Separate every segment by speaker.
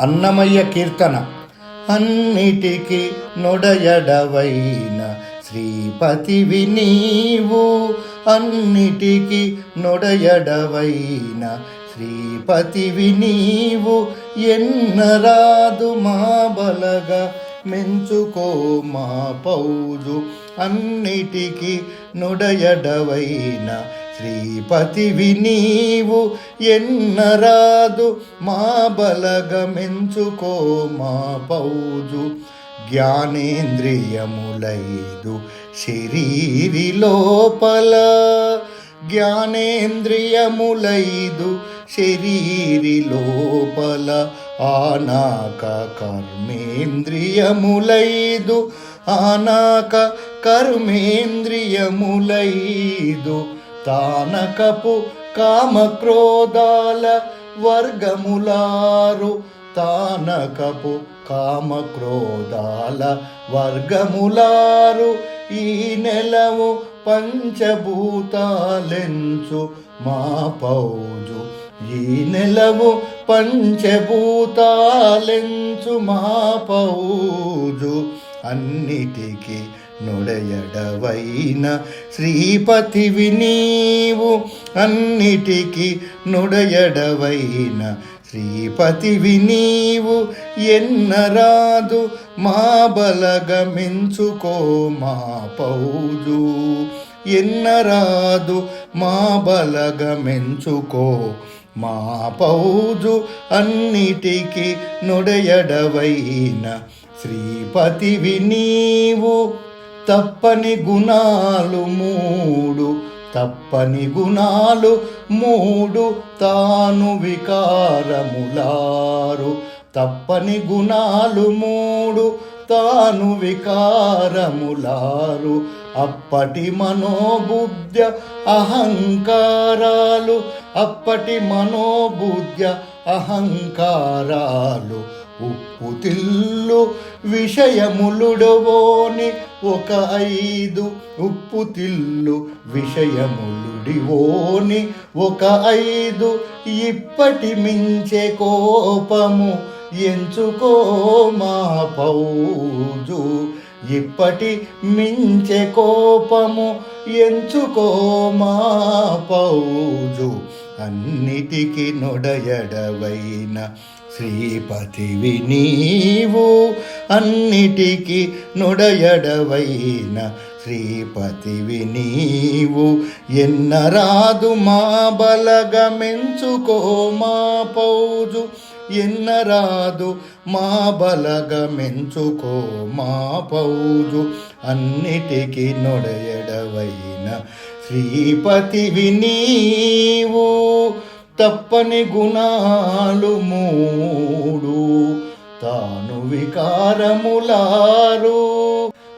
Speaker 1: అన్నమయ్య కీర్తన. అన్నిటికి నొడయడవైన శ్రీపతివి నీవు అన్నిటికి నొడయడవైన శ్రీపతివి నీవు ఎన్నరాదు మా బలగా మెంచుకో మా పౌజు. అన్నిటికీ నుడయడవైన శ్రీపతి వినీవు ఎన్నరాదు మా బలగమెంచుకో మా పౌజు జ్ఞానేంద్రియములైదు శరీరి లోపల. జ్ఞానేంద్రియములైదు శరీరి లోపల. ఆనాక కర్మేంద్రియములైదు ఆనాక కర్మేంద్రియములైదు. తానకపు కామక్రోధాల వర్గములారు. తానకపు కామక్రోధాల వర్గములారు. ఈ నెలవు పంచభూతాలెంచు మా పౌజు ఈ నెలవు పంచభూతాలెంచు మా పౌజు అన్నిటికీ నుడయడవైన శ్రీపతివి నీవు అన్నిటికీ నుడయడవైన శ్రీపతివి నీవు ఎన్నరాదు మా బలగమించుకో మా పౌజు. ఎన్నరాదు మా బలగమెంచుకో మా పౌజు అన్నిటికీ నుడయడవైన శ్రీపతివి నీవు తప్పని గుణాలు మూడు తప్పని గుణాలు మూడు తాను వికారములారు. తప్పని గుణాలు మూడు తాను వికారములారు. అప్పటి మనోబుద్ధ్య అహంకారాలు అప్పటి మనోబుద్ధ్య అహంకారాలు. ఉప్పు తిల్లు విషయములుడవోని ఒక ఐదు ఉప్పు తిల్లు విషయములుడివోని ఒక ఐదు ఇప్పటి మించే కోపము ఎంచుకో మా పౌజు. ఇప్పటి మించే కోపము ఎంచుకో మా పౌజు. అన్నిటికీ నొడయడవైన శ్రీపతివి నీవు అన్నిటికీ నొడయడవైన శ్రీపతివి నీవు. ఎన్నరాదు మా బలగమెంచుకో మా పౌజు ఎన్నరాదు మా బలగమెంచుకో మా పౌజు అన్నిటికీ నొడయడవైన శ్రీపతివి నీవు తప్పని గుణాలు మూడు. తాను వికారములారు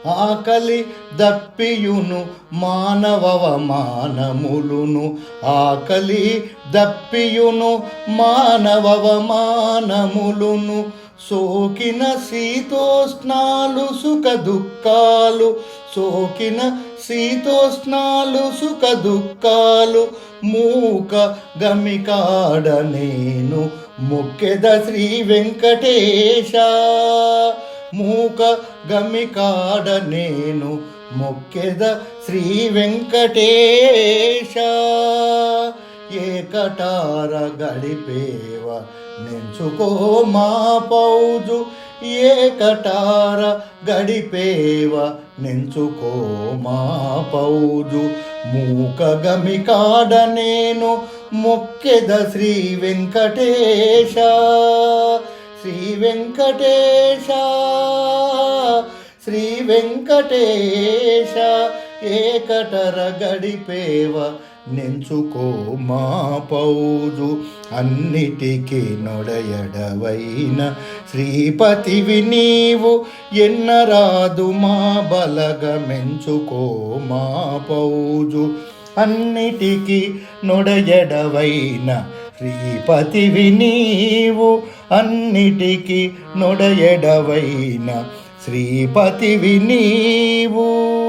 Speaker 1: ఆకలి దప్పియును మానవవమానములును ఆకలి దప్పియును మానవవమానములును సోకిన శీతోష్ణాలు సుఖ దుఃఖాలు సోకిన శీతోష్ణాలు సుఖ దుఃఖాలు మూక గమికాడ నేను మొక్కెద శ్రీ వెంకటేశ. మూక గమికాడ నేను మొక్కెద శ్రీ వెంకటేశ. ఏకటార గడిపేవ నెంచుకో మా పౌజు ఏకటార గడిపేవ మా పౌజు. మూకగమి కాడ నేను మొక్కెద శ్రీ వెంకటేశ. శ్రీ వెంకటేశ శ్రీ వెంకటేశ. ఏకటర గడిపేవ నెంచుకో మా పౌజు. అన్నిటికి నొడయడవైన శ్రీపతివి నీవు ఎన్నరాదు మా బలగ మెంచుకో మా పౌజు. అన్నిటికీ నొడయడవైన శ్రీపతివి నీవు అన్నిటికీ నొడయడవైన శ్రీపతివి నీవు.